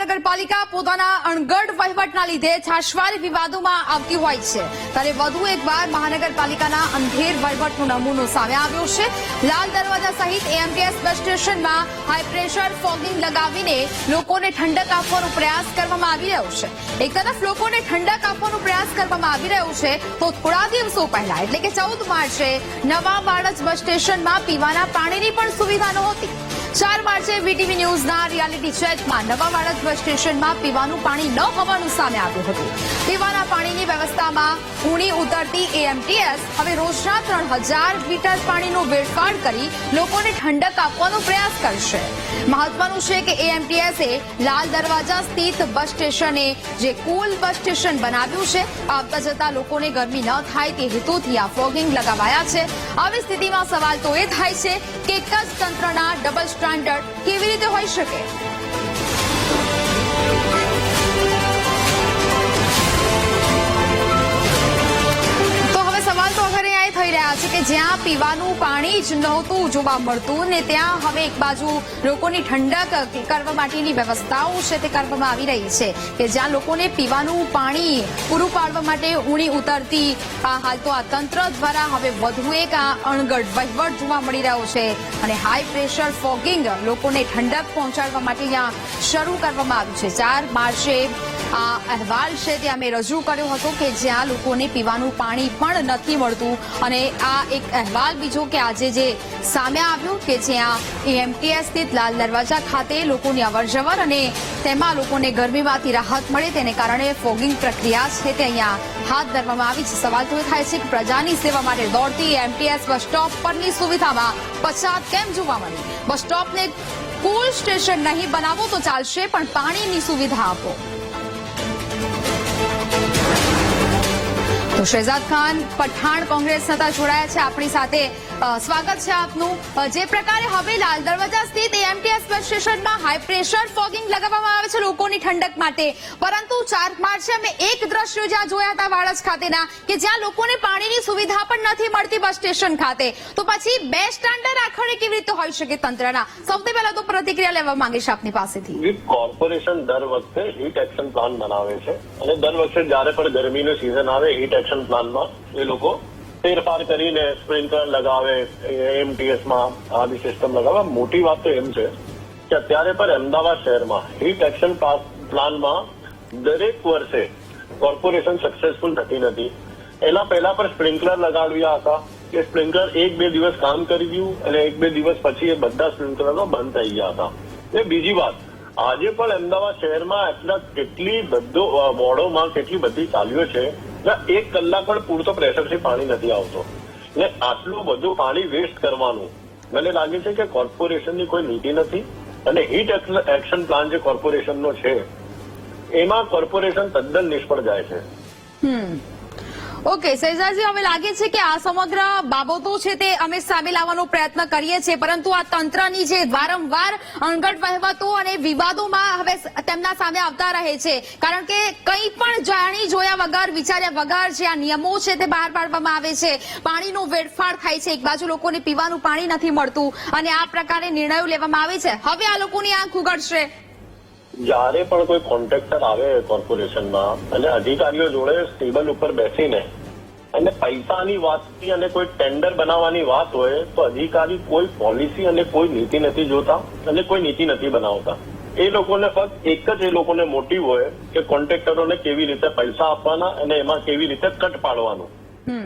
મહાનગરપાલિકા પોતાના અણગઢ વહીવટના લીધે છાશવારી વિવાદોમાં આવતી હોય છે. ત્યારે વધુ એકવાર મહાનગરપાલિકાના અંધેર વહીવટનો નમૂનો સામે આવ્યો છે. લાલ દરવાજા સહિત એએમટીએસ બસ સ્ટેશનમાં હાઈ પ્રેશર ફોગિંગ લગાવીને લોકોને ઠંડક આપવાનો પ્રયાસ કરવામાં આવી રહ્યો છે. એક તરફ લોકોને ઠંડક આપવાનો પ્રયાસ કરવામાં આવી રહ્યો છે, તો થોડા દિવસો પહેલા, એટલે કે ચૌદ માર્ચે નવા બાળજ બસ સ્ટેશનમાં પીવાના પાણીની પણ સુવિધા નહોતી. ચાર માર્ચે વીટીવી ન્યૂઝના રિયાલિટી ચેકમાં નવા બાળક બસ સ્ટેશનમાં પીવાનું પાણી ન હોવાનું સામે આવ્યું હતું. પીવાના પાણીની વ્યવસ્થામાં ઊણી ઉતરતી એએમટીએસ હવે રોજના ત્રણ હજાર લીટર પાણીનું વેડફાડ કરી લોકોને ઠંડક આપવાનો પ્રયાસ કરશે. મહત્વનું છે કે એએમટીએસે લાલ દરવાજા સ્થિત બસ સ્ટેશને જે કુલ બસ સ્ટેશન બનાવ્યું છે, આવતા જતા લોકોને ગરમી ન થાય તે હેતુથી આ ફોગિંગ લગાવાયા છે. આવી સ્થિતિમાં સવાલ તો એ થાય છે કે એક જ તંત્રના ડબલ સ્ટાન્ડર્ડ કેવી રીતે હોઈ શકે? જ્યાં પીવાનું પાણી જ નહોતું જોવા મળતું ને ત્યાં હવે એક બાજુ લોકોની ઠંડક કરવા માટેની વ્યવસ્થાઓ છે તે કરવામાં આવી રહી છે કે જ્યાં લોકોને પીવાનું પાણી પૂરું પાડવા માટે ઊણી ઉતરતી હાલ તો આ તંત્ર દ્વારા હવે વધુ એક આ અણગઢ વહીવટ જોવા મળી રહ્યો છે અને હાઈ પ્રેશર ફોગિંગ લોકોને ઠંડક પહોંચાડવા માટે ત્યાં શરૂ કરવામાં આવ્યું છે. ચાર માર્ચે આ અહેવાલ છે તે અમે રજૂ કર્યો હતો કે જ્યાં લોકોને પીવાનું પાણી પણ નથી મળતું. અને આ એક અહેવાલ બીજો કે આજે જે સામે આવ્યું કે જ્યાં એએમટીએસ સ્થિત લાલ દરવાજા ખાતે લોકોની અવરજવર અને તેમાં લોકોને ગરમીમાંથી રાહત મળે તેને કારણે ફોગિંગ પ્રક્રિયા છે તે અહીંયા હાથ ધરવામાં આવી છે. સવાલ તો એ થાય છે કે પ્રજાની સેવા માટે દોડતી એમટીએસ બસ સ્ટોપ પરની સુવિધામાં પછાત કેમ જોવા મળી? બસ સ્ટોપને કુલ સ્ટેશન નહીં બનાવો તો ચાલશે, પણ પાણીની સુવિધા આપો. તો શહેજાદ ખાન, પઠાણ કોંગ્રેસ નેતા જોડાયા છે આપણી સાથે. સ્વાગત છે આપનું. જે પ્રકારે હવે લાલ દરવાજા સ્થિત એમટીએસ બસ સ્ટેશનમાં હાઈ પ્રેશર ફોગિંગ લગાવવામાં આવે છે લોકોની ઠંડક માટે. પરંતુ ચાર માર્ચે અમે એક દ્રશ્યો જ્યાં જોયા હતા વાળજ ખાતેના, કે જ્યાં લોકોને પાણીની સુવિધા પણ નથી મળતી બસ સ્ટેશન ખાતે. તો પછી બે સ્ટાન્ડર્ડ આખરે કેવી રીતે હોઈ શકે તંત્રના? સૌથી પહેલા તો પ્રતિક્રિયા લેવા માંગીશ આપની પાસેથી. કોર્પોરેશન દર વખતે હીટ એક્શન પ્લાન બનાવે છે. અને દર વખતે જયારે પણ ગરમીનો સિઝન આવે હીટ એક્શન પ્લાનમાં એ લોકો ફેરફાર કરીને સ્પ્રિન્કલર લગાવે એમટીએસમાં આવી સિસ્ટમ લગાવે. મોટી વાત તો એમ છે કે અત્યારે પણ અમદાવાદ શહેરમાં હીટ એક્શન પ્લાનમાં દરેક વર્ષે કોર્પોરેશન સક્સેસફુલ થતી નથી. એના પહેલા પણ સ્પ્રિન્કલર લગાડ્યા હતા કે સ્પ્રિન્કલર એક બે દિવસ કામ કરી ગયું અને એક બે દિવસ પછી એ બધા સ્પ્રિન્કલરો બંધ થઈ ગયા હતા. એ બીજી વાત, આજે પણ અમદાવાદ શહેરમાં એટલા કેટલી બધો વોર્ડોમાં કેટલી બધી ચાલ્યો છે જ્યાં એક કલાક પણ પૂરતો પ્રેશરથી પાણી નથી આવતો. ને આટલું બધું પાણી વેસ્ટ કરવાનું, મને લાગે છે કે કોર્પોરેશનની કોઈ નીતિ નથી અને હીટ એક્શન પ્લાન જે કોર્પોરેશનનો છે, એમાં કોર્પોરેશન તદ્દન નિષ્ફળ જાય છે. ઓકે, સૈજાજી હવે લાગે છે કે આ સમગ્ર બાબતો છે તે અમે સામે લાવવાનો પ્રયત્ન કરીએ છીએ, પરંતુ આ તંત્રની જે વારંવાર અણઘડ વહીવટો અને વિવાદોમાં હવે તેમના સામે આવતા રહે છે. કારણ કે કંઈ પણ જાણી જોયા વગર, વિચાર્યા વગર જે આ નિયમો છે તે બહાર પાડવામાં આવે છે. પાણીનો વેડફાડ થાય છે. એક બાજુ લોકોને પીવાનું પાણી નથી મળતું અને આ પ્રકારે નિર્ણયો લેવામાં આવે છે. હવે આ લોકોની આંખ ઉગડશે. જ્યારે પણ કોઈ કોન્ટ્રાક્ટર આવે કોર્પોરેશનમાં અને અધિકારીઓ જોડે ટેબલ ઉપર બેસીને અને પૈસાની વાતથી અને કોઈ ટેન્ડર બનાવવાની વાત હોય તો અધિકારી કોઈ પોલિસી અને કોઈ નીતિ નથી જોતા અને કોઈ નીતિ નથી બનાવતા. એ લોકોને ફક્ત એક જ એ લોકોને મોટિવ હોય કે કોન્ટ્રાક્ટરોને કેવી રીતે પૈસા આપવાના અને એમાં કેવી રીતે કટ પાડવાનું.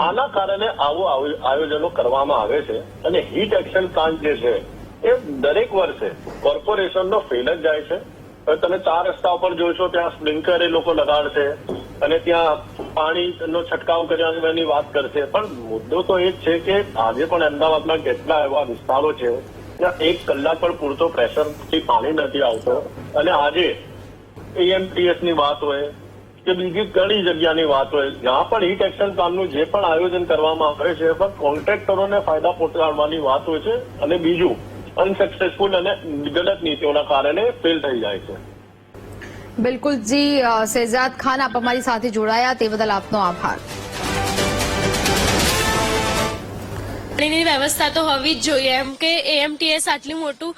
આના કારણે આવું આયોજનો કરવામાં આવે છે અને હીટ એક્શન પ્લાન જે છે એ દરેક વર્ષે કોર્પોરેશનનો ફેલ જ જાય છે. તમે ચાર રસ્તા ઉપર જોશો, ત્યાં સ્પ્રિંકર એ લોકો લગાડશે અને ત્યાં પાણીનો છંટકાવ કરવાની વાત કરશે. પણ મુદ્દો તો એ જ છે કે આજે પણ અમદાવાદના કેટલા એવા વિસ્તારો છે, ત્યાં એક કલાક પણ પૂરતો પ્રેશરથી પાણી નથી આવતો. અને આજે એએમટીએસની વાત હોય કે બીજી ઘણી જગ્યાની વાત હોય, જ્યાં પણ હીટ એક્શન પ્લાનનું જે પણ આયોજન કરવામાં આવે છે, પણ કોન્ટ્રાક્ટરોને ફાયદા પહોંચાડવાની વાત હોય છે અને બીજું અનસક્સેસફુલ અને ગલત નીતિઓના કારણે ફેલ થઈ જાય છે. બિલકુલ જી શહેજાદ ખાન આપ અમારી સાથે જોડાયા. તે બદલ આપનો આભાર. પાણીની વ્યવસ્થા તો હોવી જ જોઈએ. એમ કે એએમટીએસ આટલું મોટું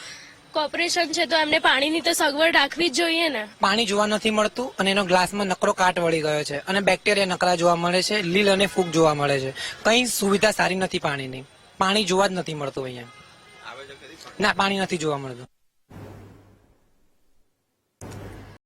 કોર્પોરેશન છે તો એમને પાણીની તો સગવડ રાખવી જ જોઈએ ને. પાણી જોવા નથી મળતું અને એનો ગ્લાસમાં નકરો કાટ વળી ગયો છે અને બેક્ટેરિયા નકરા જોવા મળે છે લીલ અને ફૂગ જોવા મળે છે. કઈ સુવિધા સારી નથી પાણીની. પાણી જોવા જ નથી મળતું અહીંયા. ના પાણી નથી જોવા મળતું.